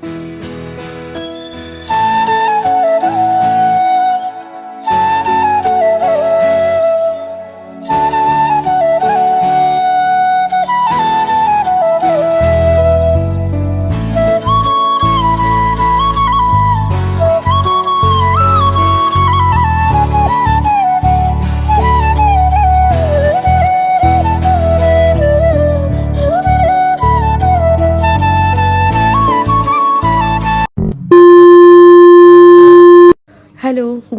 Bye.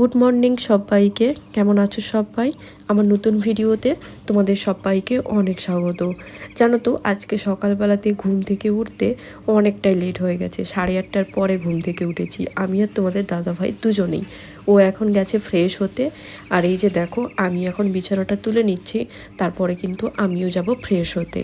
Good morning সবাইকে। কেমন আছো সবাই? আমার নতুন ভিডিওতে তোমাদের সবাইকে অনেক স্বাগত। জানো তো, আজকে সকালবেলাতে ঘুম থেকে উঠতে অনেকটাই লেট হয়ে গেছে। সাড়ে আটটার পরে ঘুম থেকে উঠেছি। আমি আর তোমাদের দাদাভাই দুজনেই। ও এখন গেছে ফ্রেশ হতে। আর এই যে দেখো, আমি এখন বিছানাটা তুলে নিচ্ছি। তারপরে কিন্তু আমিও যাব ফ্রেশ হতে।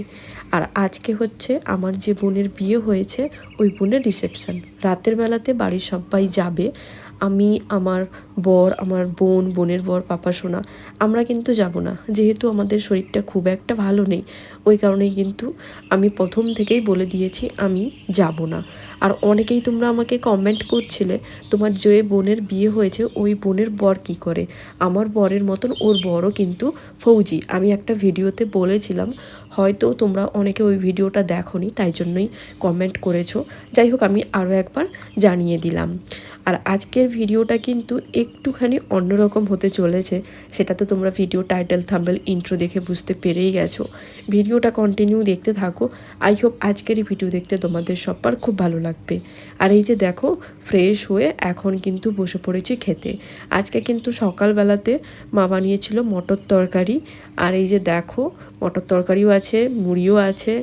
আর আজকে হচ্ছে আমার যে বোনের বিয়ে হয়েছে, ওই বোনের রিসেপশন রাতের বেলাতে বাড়ির সবাই যাবে। আমি, আমার বর, আমার বোন, বোনের বর, পাপা, সোনা, আমরা কিন্তু যাব না। যেহেতু আমাদের শরীরটা খুব একটা ভালো নেই, ওই কারণেই কিন্তু আমি প্রথম থেকেই বলে দিয়েছি, আমি যাব না। আর অনেকেই তোমরা আমাকে কমেন্ট করছিলে, তোমার যে বোনের বিয়ে হয়েছে, ওই বোনের বর কি করে? আমার বরের মতন ওর বড়ও কিন্তু ফৌজি। আমি একটা ভিডিওতে বলেছিলাম হয়তো তোমরা অনেকে ওই ভিডিওটা দেখোনি, তাই জন্যই কমেন্ট করেছ। যাই হোক আমি আরও একবার জানিয়ে দিলাম। আর আজকের ভিডিওটা কিন্তু একটুখানি অন্যরকম হতে চলেছে। সেটা তো তোমরা ভিডিও টাইটেল থাম্বেল ইন্ট্রো দেখে বুঝতে পেরেই গেছো। ভিডিওটা কন্টিনিউ দেখতে থাকো। আই হোপ আজকের এই ভিডিও দেখতে তোমাদের সবার খুব ভালো লাগবে। আর এই যে দেখো ফ্রেশ হয়ে এখন কিন্তু বসে পড়েছি খেতে। আজকে কিন্তু সকালবেলাতে মা বানিয়েছিল মটর তরকারি। আর এই যে দেখো, মটর তরকারিও আছে মুড়িও আছে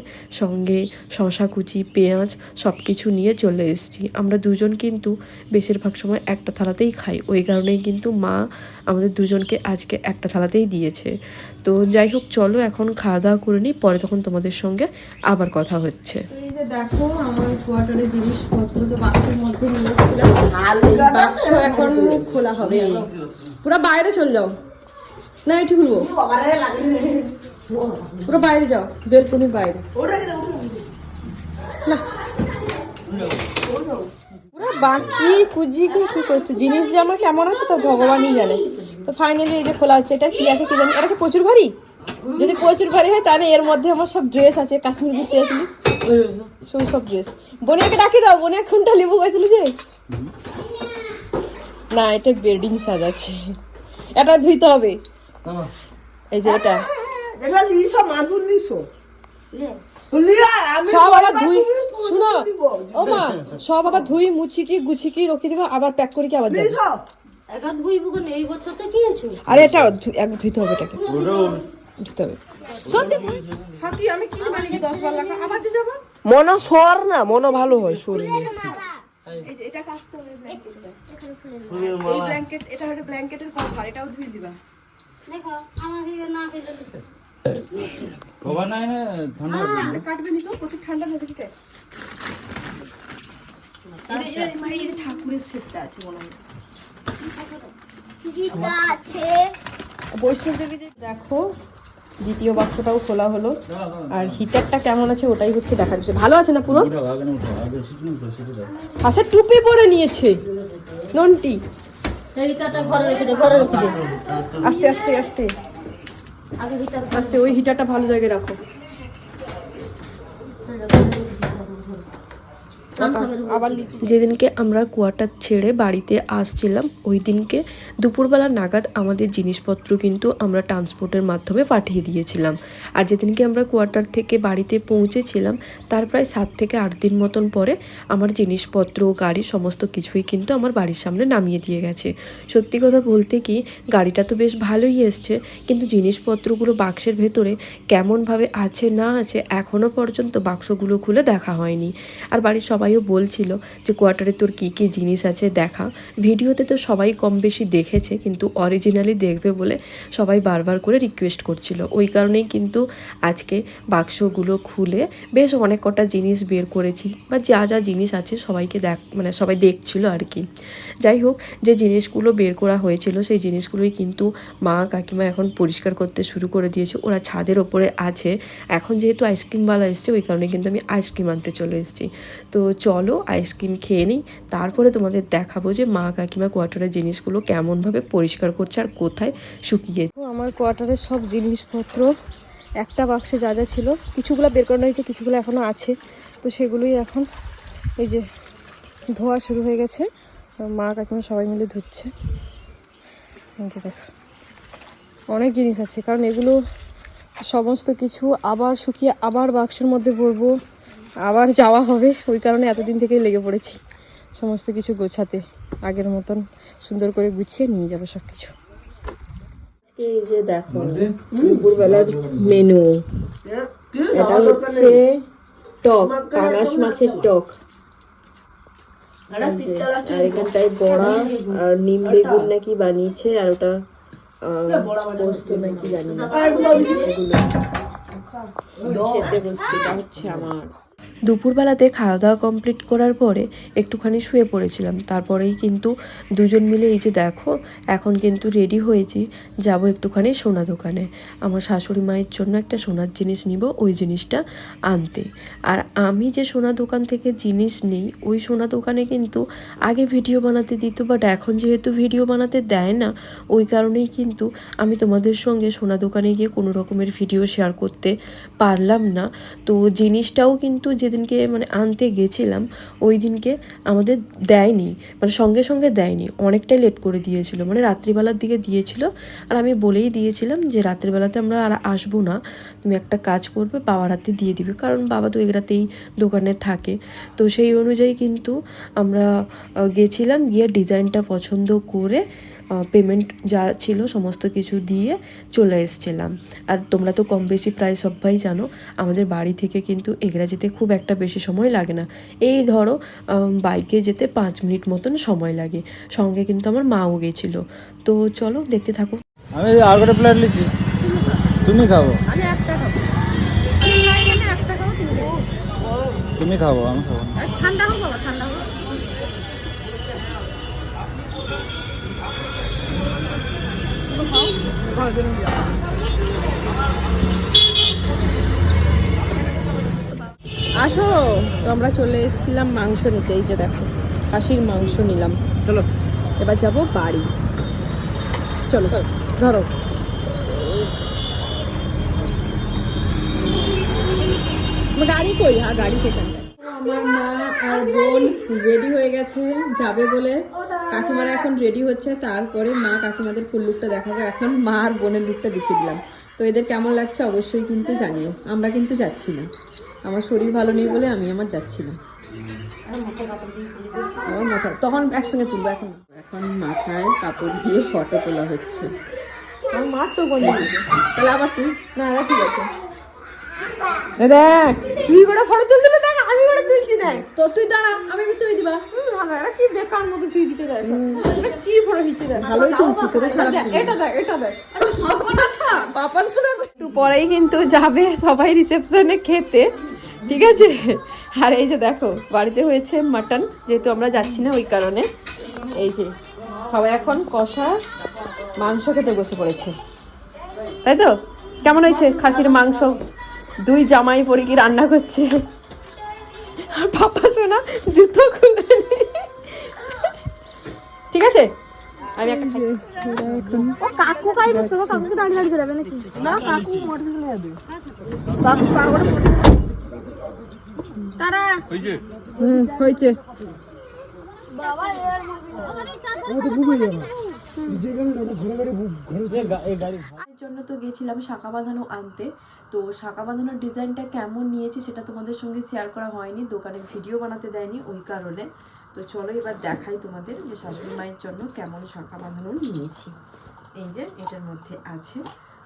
সঙ্গে শশা কুচি পেঁয়াজ সব কিছু নিয়ে চলে এসেছি। আমরা দুজন কিন্তু বেশিরভাগ সময় একটা থালাতেই খাই। ওই কারণেই কিন্তু মা আমাদের দুজনকে আজকে একটা থালাতেই দিয়েছে। তো যাই হোক চলো এখন খাওয়া দাওয়া করে নিই পরে তখন তোমাদের সঙ্গে আবার কথা হচ্ছে। তো এই যে দেখো আমার কোয়ার্টারের জিনিসপত্র তো বাক্সের মধ্যে নিয়ে এসেছিলাম। এই বাক্স এখন খোলা হবে। পুরো বাইরে চলে যাও। না এটি খুলবো। পুরো বাইরে যাও, বেলকনির বাইরে। না। বাকি কুজি কি কি করছে? জিনিস যে আমার কেমন আছে তো ভগবানই জানে। তো ফাইনালি এই যে খোলা হচ্ছে এটা কি আছে কি জানি এটা কি প্রচুর ভারী? যদি প্রচুর ভারী হয়, তাহলে এর মধ্যে আমার সব ড্রেস আছে, কাশ্মীর ঘুরতে আসলি সেই সব ড্রেস বোনিয়াকে ডাকি দাও, বোনিয়া কোনটা লিবু গেছিল যে? না, এটা বেডিং সাজ আছে। এটা ধুইতে হবে। এই যে এটা। এটা লিসো মাদুর লিসো। সব আবার ধুই শুনো ও মা সব আবার ধুই মুছি কি গুছি কি রেখে দিবে আবার প্যাক করে কি আবার যাবে। একা ধুইব কেন এই বছর তো কি হয়েছে? আরে এটা এক ধুইতে হবে এটাকে। ধুইতে হবে। হাকি আমি কি মানে কি 10 বার লাখা। আবার যে যাব? মন সর না মন ভালো হয় শরীরে এই যে এটা কাচতে হবে ব্ল্যাঙ্কেটটা এই ব্ল্যাঙ্কেট এটা হলো ব্ল্যাঙ্কেটের কভার এটাও ধুই দিবা। দেখো আমাকে না লাগবে। কাটবে নি তো প্রচুর ঠান্ডা হয়েছে কিটে এই যে ঠাকুরের সেটটা আছে মনে হয়। বৈষ্ণব দেবী দেখো দ্বিতীয় বাক্সটাও খোলা হলো। আর হিটারটা কেমন আছে ওটাই হচ্ছে দেখার বিষয়। ভালো আছে না পুরো। আচ্ছা টুপি পরে নিয়েছে। নন্টি। এইটাটা ঘরে রেখে দে ঘরে রেখে দে। আস্তে আস্তে আস্তে। আস্তে ওই হিটারটা ভালো জায়গায় রাখো। লিখি যেদিনকে আমরা কোয়ার্টার ছেড়ে বাড়িতে আসছিলাম ওই দিনকে দুপুরবেলা নাগাদ আমাদের জিনিসপত্র কিন্তু আমরা ট্রান্সপোর্টের মাধ্যমে পাঠিয়ে দিয়েছিলাম। আর যেদিনকে আমরা কোয়ার্টার থেকে বাড়িতে পৌঁছেছিলাম, তার প্রায় সাত থেকে আট দিন মতন পরে আমার জিনিসপত্র, গাড়ি সমস্ত কিছুই কিন্তু আমার বাড়ির সামনে নামিয়ে দিয়ে গেছে। সত্যি কথা বলতে কি, গাড়িটা তো বেশ ভালোই এসছে, কিন্তু জিনিসপত্রগুলো বাক্সের ভেতরে কেমনভাবে আছে না আছে এখনও পর্যন্ত বাক্সগুলো খুলে দেখা হয়নি। আর বাড়ির সবাইও বলছিল যে কোয়ার্টারে তোর কী কী জিনিস আছে দেখা। ভিডিওতে তো সবাই কম বেশি দেখেছে, কিন্তু অরিজিনালি দেখবে বলে সবাই বারবার করে রিকোয়েস্ট করছিল। ওই কারণেই কিন্তু আজকে বাক্সগুলো খুলে বেশ অনেক কটা জিনিস বের করেছি বা যা যা জিনিস আছে সবাইকে দেখ মানে সবাই দেখছিল আর কি। যাই হোক, যে জিনিসগুলো বের করা হয়েছিল সেই জিনিসগুলোই কিন্তু মা কাকিমা এখন পরিষ্কার করতে শুরু করে দিয়েছে। ওরা ছাদের ওপরে আছে। এখন যেহেতু আইসক্রিমওয়ালা এসছে, ওই কারণে কিন্তু আমি আইসক্রিম আনতে চলে এসেছি। তো চলো আইসক্রিম খেয়ে নিই। তারপরে তোমাদের দেখাবো যে মা কাকিমা কোয়ার্টারের জিনিসগুলো কেমনভাবে পরিষ্কার করছে আর কোথায় শুকিয়ে আমার কোয়ার্টারের সব জিনিসপত্র একটা বাক্সে যা যা ছিল, কিছুগুলো বের করানো হয়েছে, কিছুগুলো এখনও আছে। তো সেগুলোই এখন এই যে ধোয়া শুরু হয়ে গেছে। মা কাকিমা সবাই মিলে ধুচ্ছে। অনেক জিনিস আছে, কারণ এগুলো সমস্ত কিছু আবার শুকিয়ে আবার বাক্সের মধ্যে ভরবো। আবার যাওয়া হবে। ওই কারণে এতদিন থেকেই লেগে পড়েছি। সমস্ত কিছু গোছাতে আগের মতন সুন্দর করে গুছিয়ে নিয়ে যাব সব কিছু এই যে দেখো দুপুরবেলার মেনু। এটা হচ্ছে টক মাছের টক। যে, আর এখানটায় বড়া আর নিম বেগুন নাকি বানিয়েছে আর ওটা পোস্ত নাকি জানি না। এগুলো। খেতে বসছে এটা হচ্ছে আমার দুপুরবেলাতে খাওয়া দাওয়া কমপ্লিট করার পরে একটুখানি শুয়ে পড়েছিলাম। তারপরেই কিন্তু দুজন মিলে এই যে দেখো, এখন কিন্তু রেডি হয়েছি, যাব একটুখানি সোনা দোকানে। আমার শাশুড়ি মায়ের জন্য একটা সোনার জিনিস নিব, ওই জিনিসটা আনতে। আর আমি যে সোনা দোকান থেকে জিনিস নিই, ওই সোনা দোকানে কিন্তু আগে ভিডিও বানাতে দিত বাট এখন যেহেতু ভিডিও বানাতে দেয় না, ওই কারণেই কিন্তু আমি তোমাদের সঙ্গে সোনা দোকানে গিয়ে কোনো রকমের ভিডিও শেয়ার করতে পারলাম না। তো জিনিসটাও কিন্তু যেদিনকে মানে আনতে গেছিলাম, ওই দিনকে আমাদের দেয়নি মানে সঙ্গে সঙ্গে দেয়নি, অনেকটাই লেট করে দিয়েছিল মানে রাত্রিবেলার দিকে দিয়েছিল। আর আমি বলেই দিয়েছিলাম যে রাত্রিবেলাতে আমরা আর আসব না, তুমি একটা কাজ করবে, বাবার হাতে দিয়ে দিবে, কারণ বাবা তো এগরাতেই দোকানে থাকে। তো সেই অনুযায়ী কিন্তু আমরা গেছিলাম, গিয়ে ডিজাইনটা পছন্দ করে পেমেন্ট যা ছিল সমস্ত কিছু দিয়ে চলে এসেছিলাম। আর তোমরা তো কম বেশি প্রায় সবাই জানো আমাদের বাড়ি থেকে কিন্তু এগরা যেতে খুব একটা বেশি সময় লাগে না। এই ধরো বাইকে যেতে পাঁচ মিনিট মতন সময় লাগে। সঙ্গে কিন্তু আমার মাও গেছিল। তো চলো দেখতে থাকো। আমি আর একটা প্লেট লিছি তুমি খাব আমি একটা খাব। তুমি তুমি খাব আমি খাব ঠান্ডা হোক আসো তো আমরা চলে এসেছিলাম মাংস নিতে এই যে দেখো খাসির মাংস নিলাম। চলো। এবার যাব বাড়ি। চলো ধরো। গাড়ি কই? হ্যাঁ গাড়ি সেখানটায়। আমার মা আর বোন রেডি হয়ে গেছে যাবে বলে। কাকিমারা এখন রেডি হচ্ছে তারপরে মা কাকিমাদের ফুল লুকটা দেখাবো। এখন মা আর বোনের লুকটা দেখিয়ে দিলাম। তো এদের কেমন লাগছে অবশ্যই কিন্তু জানিও। আমরা কিন্তু যাচ্ছি না। আমার শরীর ভালো নেই বলে আমি আমার যাচ্ছি না। আমার মাথা তখন একসঙ্গে তুলবো এখন এখন মাথায় কাপড় দিয়ে ফটো তোলা হচ্ছে। আমার মা চোখ বন্ধ তাহলে আবার তুই না ঠিক আছে। দেখ তুই করে ফটো তুলতে দেখ আমি করে তুলছি দেখ। তো তুই দাঁড়া আমি তুই দিবা। কি বেকার মতো তুই দিতে দেখ কি ফটো দিতে দেখ ভালোই তুলছি তোকে খারাপ এটা দেখ এটা দেখ। পাপান শুনে একটু পরেই কিন্তু যাবে সবাই রিসেপশনে খেতে ঠিক আছে? আর এই যে দেখো বাড়িতে হয়েছে মাটন যেহেতু আমরা যাচ্ছি না ওই কারণে। এই যে সবাই এখন কষা মাংস খেতে বসে পড়েছে। তাই তো? কেমন হয়েছে খাসির মাংস? দুই জামাই পরে কি রান্না করছে। আর পাপা শোনা জুতো খুলে আমি একটা খাই। কাকু কাই বসবে কাকু কি দাঁড়িয়ে দাঁড়িয়ে যাবে নাকি? না কাকু মোটরসাইকেলে যাবে। কাকু তারপরে তারা। হুম হয়েছে। এর জন্য তো গেছিলাম শাঁখা বাঁধানো আনতে। তো শাঁখা বাঁধানোর ডিজাইনটা কেমন নিয়েছি সেটা তোমাদের সঙ্গে শেয়ার করা হয়নি। দোকানের ভিডিও বানাতে দেয়নি ওই কারণে। তো চলো এবার দেখাই তোমাদের যে শাশুড়ি মায়ের জন্য কেমন শাঁখা বাঁধানো নিয়েছি। এই যে এটার মধ্যে আছে।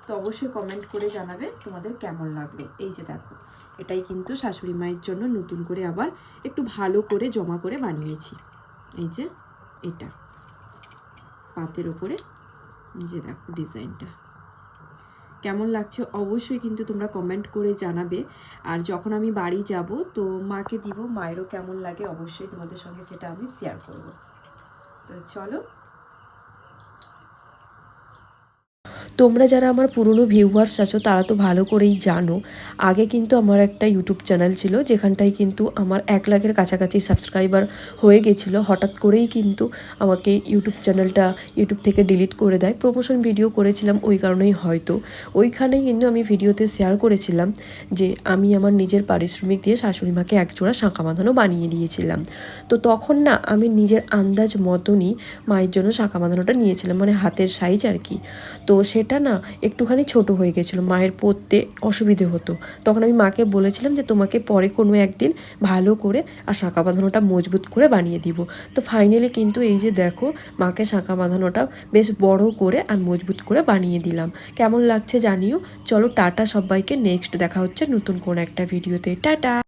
তো অবশ্যই কমেন্ট করে জানাবে তোমাদের কেমন লাগল। এই যে দেখো, এটাই কিন্তু শাশুড়ি মায়ের জন্য নতুন করে আবার একটু ভালো করে জমা করে বানিয়েছি। এই যে এটা। পাতের ওপরে যে দেখো ডিজাইনটা কেমন লাগছে অবশ্যই কিন্তু তোমরা কমেন্ট করে জানাবে। আর যখন আমি বাড়ি যাব, তো মাকে দিব, মায়েরও কেমন লাগে অবশ্যই তোমাদের সঙ্গে সেটা আমি শেয়ার করব। তো চলো তোমরা যারা আমার পুরনো ভিউয়ার্স আছো, তারা তো ভালো করেই জানো। আগে কিন্তু আমার একটা ইউটিউব চ্যানেল ছিল, যেখানটায় কিন্তু আমার এক লাখের কাছাকাছি সাবস্ক্রাইবার হয়ে গেছিল। হঠাৎ করেই কিন্তু আমাকে ইউটিউব চ্যানেলটা ইউটিউব থেকে ডিলিট করে দেয়। প্রমোশন ভিডিও করেছিলাম ওই কারণেই হয়তো। ওইখানেই কিন্তু আমি ভিডিওতে শেয়ার করেছিলাম যে আমি আমার নিজের পারিশ্রমিক দিয়ে শাশুড়ি মাকে একজোড়া শাঁখা বাঁধানো বানিয়ে দিয়েছিলাম। তো তখন না, আমি নিজের আন্দাজ মতনই মায়ের জন্য শাঁখা বাঁধানোটা নিয়েছিলাম মানে হাতের সাইজ আর কি। তো সেটা না একটুখানি ছোট হয়ে গেছিল, মায়ের পরতে অসুবিধে হতো। তখন আমি মাকে বলেছিলাম যে তোমাকে পরে কোনো একদিন ভালো করে আর শাঁখা বাঁধানোটা মজবুত করে বানিয়ে দিব। তো ফাইনালি কিন্তু এই যে দেখো, মাকে শাঁখা বাঁধানোটা বেশ বড় করে আর মজবুত করে বানিয়ে দিলাম। কেমন লাগছে জানিও? চলো টাটা সবাইকে নেক্সট দেখা হচ্ছে নতুন কোনো একটা ভিডিওতে। টাটা!